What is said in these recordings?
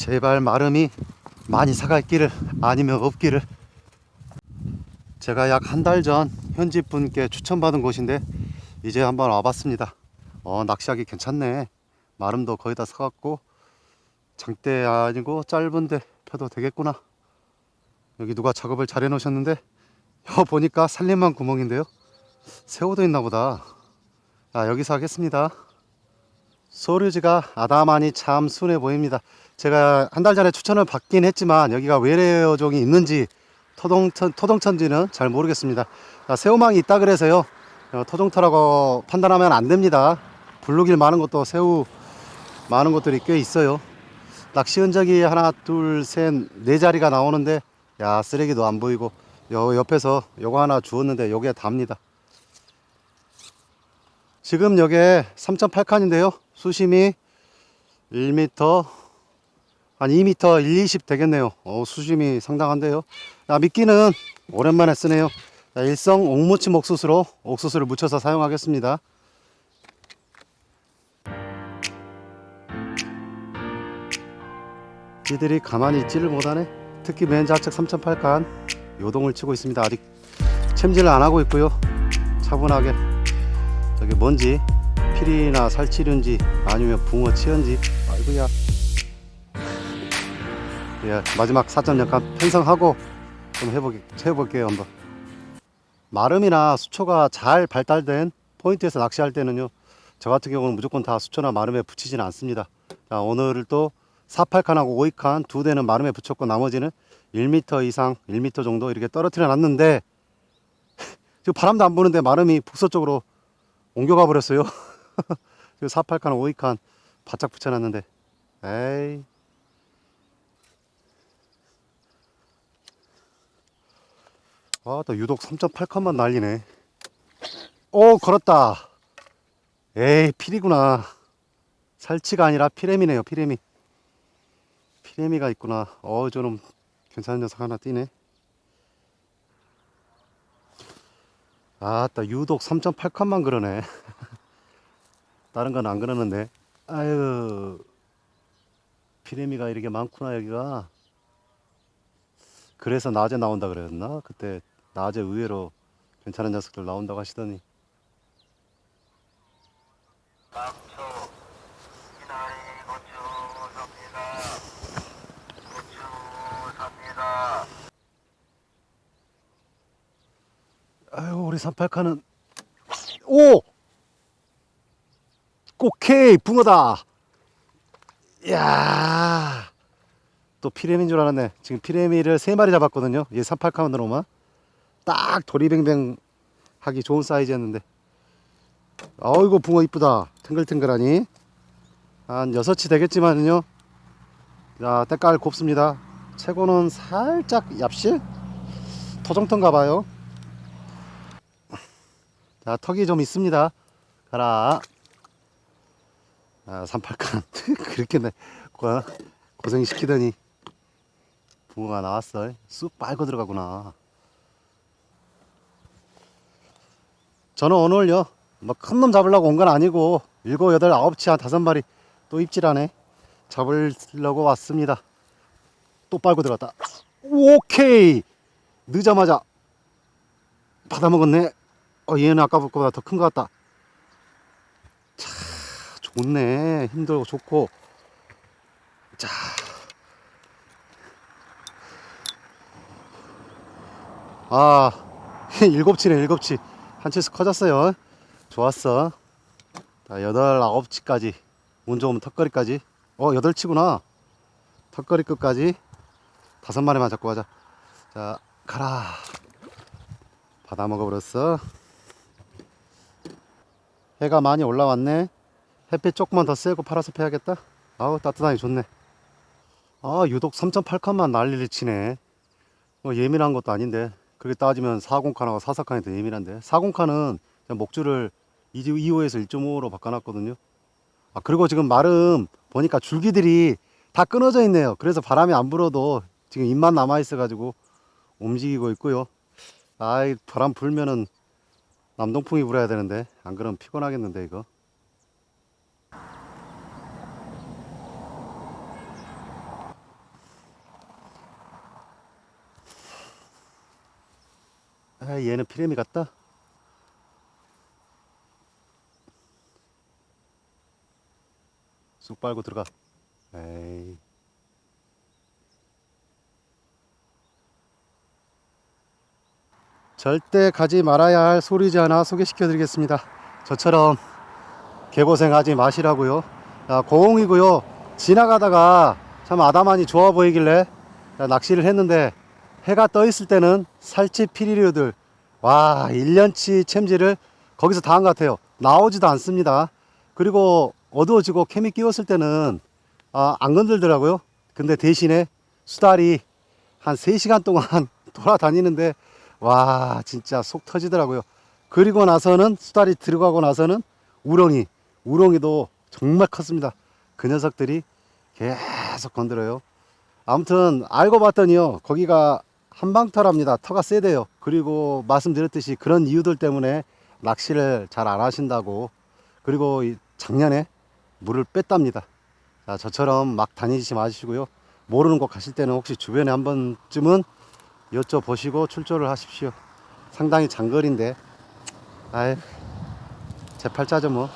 제발 마름이 많이 사갈 길을 아니면 없기를. 제가 약 한 달 전 현지 분께 추천받은 곳인데 이제 한번 와봤습니다. 어 낚시하기 괜찮네. 마름도 거의 다 사갔고 장대 아니고 짧은데 펴도 되겠구나. 여기 누가 작업을 잘 해놓으셨는데? 여 보니까 살림만 구멍인데요. 새우도 있나 보다. 아 여기서 하겠습니다. 소류지가 아담하니 참 순해 보입니다 제가 한 달 전에 추천을 받긴 했지만 여기가 외래어종이 있는지 토동천, 토동천지는 잘 모르겠습니다. 자, 새우망이 있다 그래서요. 어, 토종터라고 판단하면 안 됩니다. 블루길 많은 것도 새우 많은 것들이 꽤 있어요. 낚시 흔적이 하나 둘 셋 네 자리가 나오는데 야 쓰레기도 안 보이고 요 옆에서 요거 하나 주웠는데 요게 답니다. 지금 요게 3.8칸인데요. 수심이 1m 한 2m 1, 20 되겠네요. 어, 수심이 상당한데요. 자, 미끼는 오랜만에 쓰네요. 자, 일성 옥무침 옥수수로 옥수수를 묻혀서 사용하겠습니다. 이들이 가만히 있지를 못하네. 특히 맨 좌측 3.8칸 요동을 치고 있습니다. 아직 챔질을 안 하고 있고요. 차분하게. 저기 뭔지 피리나 살치류인지 아니면 붕어 치연지. 아이고야 예, 마지막 4.0칸 편성하고 좀 해보게, 해볼게요 한번. 마름이나 수초가 잘 발달된 포인트에서 낚시할 때는요 저 같은 경우는 무조건 다 수초나 마름에 붙이지는 않습니다. 자, 오늘 또 48칸하고 52칸 두 대는 마름에 붙였고 나머지는 1m 이상 1m 정도 이렇게 떨어뜨려 놨는데 지금 바람도 안 부는데 마름이 북서쪽으로 옮겨가 버렸어요. 지금 48칸 52칸 바짝 붙여놨는데. 에이 아 또 유독 3.8칸만 날리네. 오 걸었다. 에이 필이구나. 살치가 아니라 피레미네요 피레미. 피레미가 있구나. 어 저놈 괜찮은 녀석 하나 뛰네. 아따 유독 3.8칸만 그러네. 다른 건 안 그러는데. 아유 피레미가 이렇게 많구나 여기가. 그래서 낮에 나온다 그랬나? 그때 낮에 의외로 괜찮은 녀석들 나온다고 하시더니. 아유 우리 38칸은 오 오케이 붕어다! 이야! 또 피레미인 줄 알았네. 지금 피레미를 세 마리 잡았거든요. 얘 38칸으로만 딱 도리뱅뱅 하기 좋은 사이즈였는데 어이구 붕어 이쁘다 탱글탱글하니 한 6치 되겠지만요 자 때깔 곱습니다 최고는 살짝 얍실 토종턴 가 봐요 자, 턱이 좀 있습니다. 가라. 아, 38칸. 그렇게 내, 고, 고생시키더니, 붕어가 나왔어. 쑥 빨고 들어가구나. 저는 오늘요, 뭐 큰 놈 잡으려고 온 건 아니고, 일곱, 여덟, 아홉 치한 다섯 마리 또 입질하네. 잡으려고 왔습니다. 또 빨고 들어갔다. 오케이! 늦자마자 받아먹었네. 어, 얘는 아까 것보다 더 큰 것 같다. 자, 좋네. 힘들고 좋고. 자. 아, 일곱 치네, 일곱 치. 한 치수 커졌어요. 좋았어. 자, 여덟, 아홉 치까지. 운 좋으면 턱걸이까지. 어, 여덟 치구나. 턱걸이 끝까지. 다섯 마리만 잡고 가자. 자, 가라. 받아 먹어버렸어. 해가 많이 올라왔네. 햇빛 조금만 더 쐬고 팔아서 패야겠다. 아우 따뜻하니 좋네. 아 유독 3.8칸만 난리를 치네. 뭐 예민한 것도 아닌데 그렇게 따지면 40칸하고 44칸이 더 예민한데 40칸은 목줄을 2호에서 1.5로 바꿔놨거든요. 아 그리고 지금 마름 보니까 줄기들이 다 끊어져 있네요. 그래서 바람이 안 불어도 지금 입만 남아 있어 가지고 움직이고 있고요. 아이 바람 불면은 남동풍이 불어야 되는데 안 그러면 피곤하겠는데 이거 아, 얘는 피레미 같다. 쑥 빨고 들어가. 에이. 절대 가지 말아야 할 소리지 하나 소개시켜 드리겠습니다. 저처럼 개고생하지 마시라고요. 자, 고흥이고요. 지나가다가 참 아담하니 좋아 보이길래 자, 낚시를 했는데 해가 떠 있을 때는 살치 피리류들 와 1년치 챔질을 거기서 다 한 것 같아요. 나오지도 않습니다. 그리고 어두워지고 케미 끼웠을 때는 아, 안 건들더라고요. 근데 대신에 수달이 한 3시간 동안 돌아다니는데 와 진짜 속 터지더라고요. 그리고 나서는 수달이 들어가고 나서는 우렁이 우렁이도 정말 컸습니다. 그 녀석들이 계속 건드려요. 아무튼 알고 봤더니요 거기가 한방터랍니다. 터가 세대요. 그리고 말씀드렸듯이 그런 이유들 때문에 낚시를 잘 안 하신다고 그리고 이 작년에 물을 뺐답니다. 자, 저처럼 막 다니지 마시고요. 모르는 곳 가실 때는 혹시 주변에 한 번쯤은 여쭤보시고 출조를 하십시오. 상당히 장거리인데, 아이, 제 팔자죠 뭐.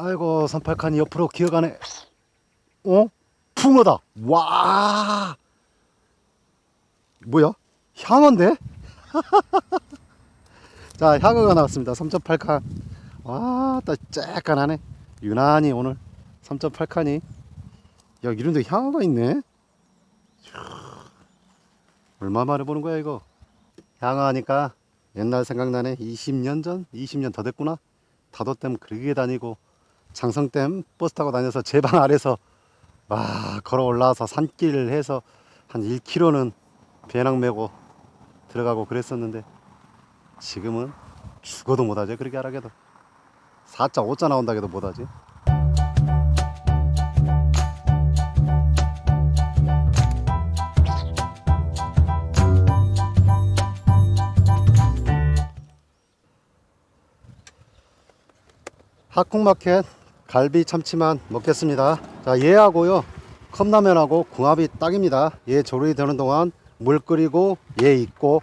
아이고, 선팔칸이 옆으로 기어가네. 어? 붕어다. 와. 뭐야? 향어인데? 자, 향어가 나왔습니다. 3.8칸. 와, 딱 쬐깐하네. 유난히 오늘 3.8칸이. 야, 이런데 향어가 있네. 이야, 얼마 만에 보는 거야, 이거? 향어 하니까 옛날 생각나네. 20년 전? 20년 더 됐구나. 다도댐 그르게 다니고 장성댐 버스 타고 다녀서 제 방 아래서 와 걸어 올라와서 산길을 해서 한 1km는 배낭 메고 들어가고 그랬었는데 지금은 죽어도 못하죠 그렇게 하라게도. 4자 5자 나온다 해도 못하지. 학국마켓 갈비 참치만 먹겠습니다. 자, 얘하고요. 컵라면하고 궁합이 딱입니다. 얘 조리 되는 동안 물 끓이고 얘 익고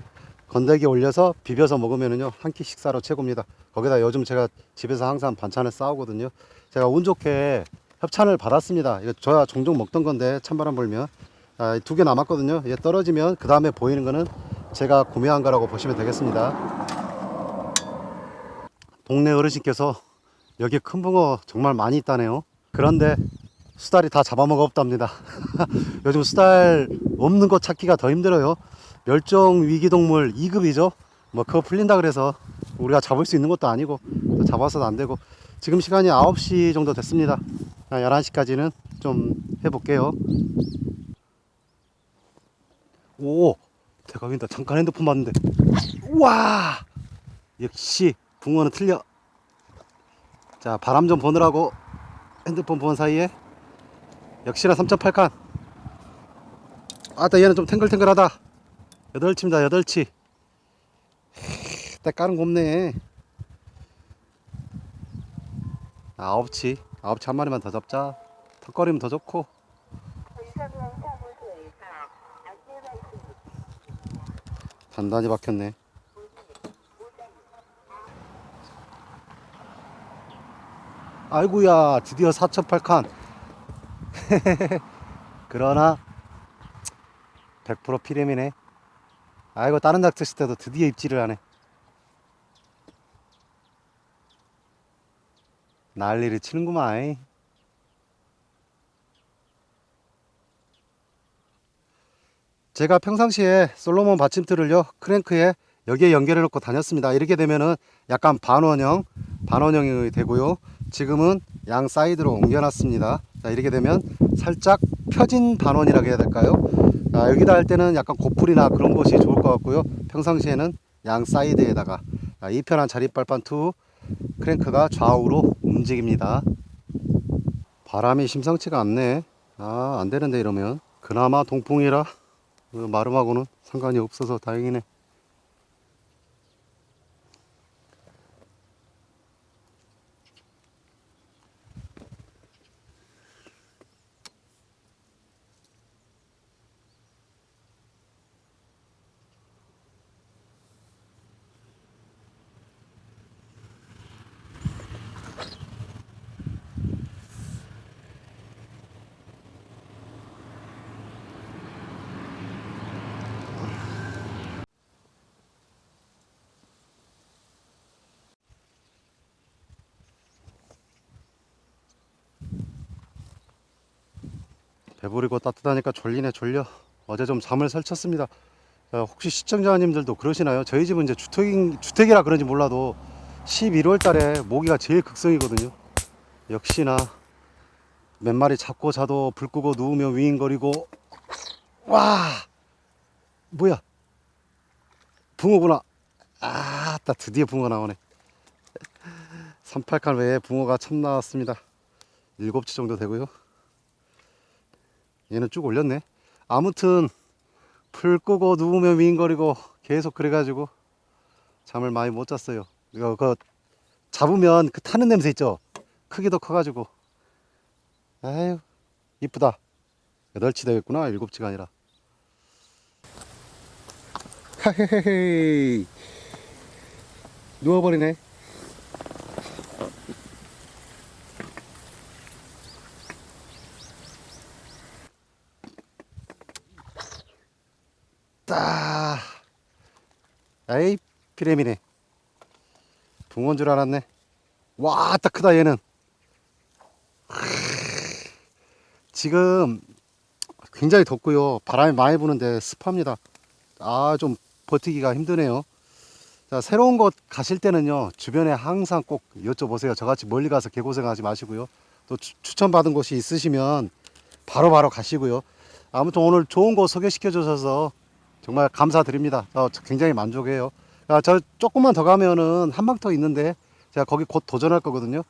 건더기 올려서 비벼서 먹으면은요 한 끼 식사로 최고입니다. 거기다 요즘 제가 집에서 항상 반찬을 싸우거든요. 제가 운 좋게 협찬을 받았습니다. 이거 저야 종종 먹던 건데 찬바람 불면 아, 두 개 남았거든요. 얘 떨어지면 그 다음에 보이는 거는 제가 구매한 거라고 보시면 되겠습니다. 동네 어르신께서 여기 큰 붕어 정말 많이 있다네요. 그런데 수달이 다 잡아먹어 없답니다. 요즘 수달 없는 거 찾기가 더 힘들어요. 멸종 위기 동물 2급이죠. 뭐 그거 풀린다 그래서 우리가 잡을 수 있는 것도 아니고 또 잡아서도 안 되고 지금 시간이 9시 정도 됐습니다. 11시까지는 좀 해볼게요. 오 대박이다. 잠깐 핸드폰 봤는데 우와 역시 붕어는 틀려. 자 바람 좀 보느라고 핸드폰 본 사이에 역시나 3.8칸. 아따 얘는 좀 탱글탱글하다. 여덟치입니다 여덟치. 딱 까는 거 없네. 아홉치. 아홉치 한 마리만 더 잡자. 턱걸이면 더 좋고. 단단히 박혔네 아이고야 드디어 4.8칸. 그러나 100% 피렘이네. 아이고 다른 닭쳤을 때도 드디어 입질을 하네. 난리를 치는구만. 제가 평상시에 솔로몬 받침틀을요 크랭크에 여기에 연결해 놓고 다녔습니다. 이렇게 되면은 약간 반원형 반원형이 되고요 지금은 양 사이드로 옮겨놨습니다. 자, 이렇게 되면 살짝 펴진 반원이라고 해야 될까요? 자, 여기다 할 때는 약간 고풀이나 그런 것이 좋을 것 같고요. 평상시에는 양 사이드에다가 자, 이 편한 자립발판 투 크랭크가 좌우로 움직입니다. 바람이 심상치가 않네. 아, 안 되는데 이러면. 그나마 동풍이라 그 마름하고는 상관이 없어서 다행이네. 배부르고 따뜻하니까 졸리네 졸려. 어제 좀 잠을 설쳤습니다. 자, 혹시 시청자님들도 그러시나요? 저희 집은 이제 주택, 주택이라 그런지 몰라도 11월 달에 모기가 제일 극성이거든요. 역시나 몇 마리 잡고 자도 불 끄고 누우면 윙거리고. 와! 뭐야? 붕어구나. 아따 드디어 붕어 나오네. 38칸 외에 붕어가 참 나왔습니다. 7치 정도 되고요 얘는 쭉 올렸네. 아무튼 불 끄고 누우면 윙거리고 계속 그래가지고 잠을 많이 못 잤어요. 이거 그 잡으면 그 타는 냄새 있죠? 크기도 커가지고. 아유 이쁘다. 여덟치 되겠구나 일곱치가 아니라. 하헤헤헤 누워버리네 따 에이 피레미네. 붕어인 줄 알았네. 와 딱 크다 얘는. 지금 굉장히 덥고요. 바람이 많이 부는데 습합니다. 아 좀 버티기가 힘드네요. 자 새로운 곳 가실 때는요 주변에 항상 꼭 여쭤보세요. 저같이 멀리 가서 개고생하지 마시고요. 또 추, 추천받은 곳이 있으시면 바로바로 가시고요. 아무튼 오늘 좋은 곳 소개시켜 주셔서 정말 감사드립니다. 어, 저 굉장히 만족해요 아, 저 조금만 더 가면은 한방터 있는데 제가 거기 곧 도전할 거거든요.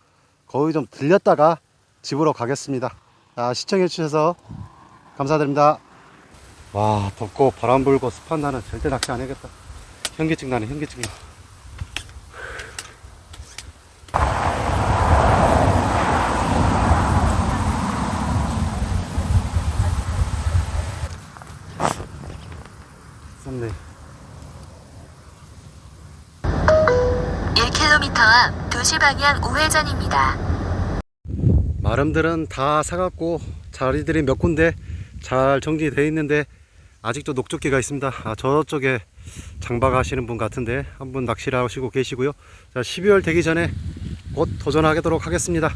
거기 좀 들렸다가 집으로 가겠습니다. 아, 시청해 주셔서 감사드립니다. 와 덥고 바람 불고 습한 날은 절대 낚시 안 해야겠다. 현기증 나네 현기증 나 썸네 1km 앞 2시 방향 우회전입니다. 마름들은 다 사갖고 자리들이 몇 군데 잘 정리되어 있는데 아직도 녹조기가 있습니다. 아, 저쪽에 장박하시는 분 같은데 한 분 낚시를 하시고 계시고요. 자, 12월 되기 전에 곧 도전하도록 하겠습니다.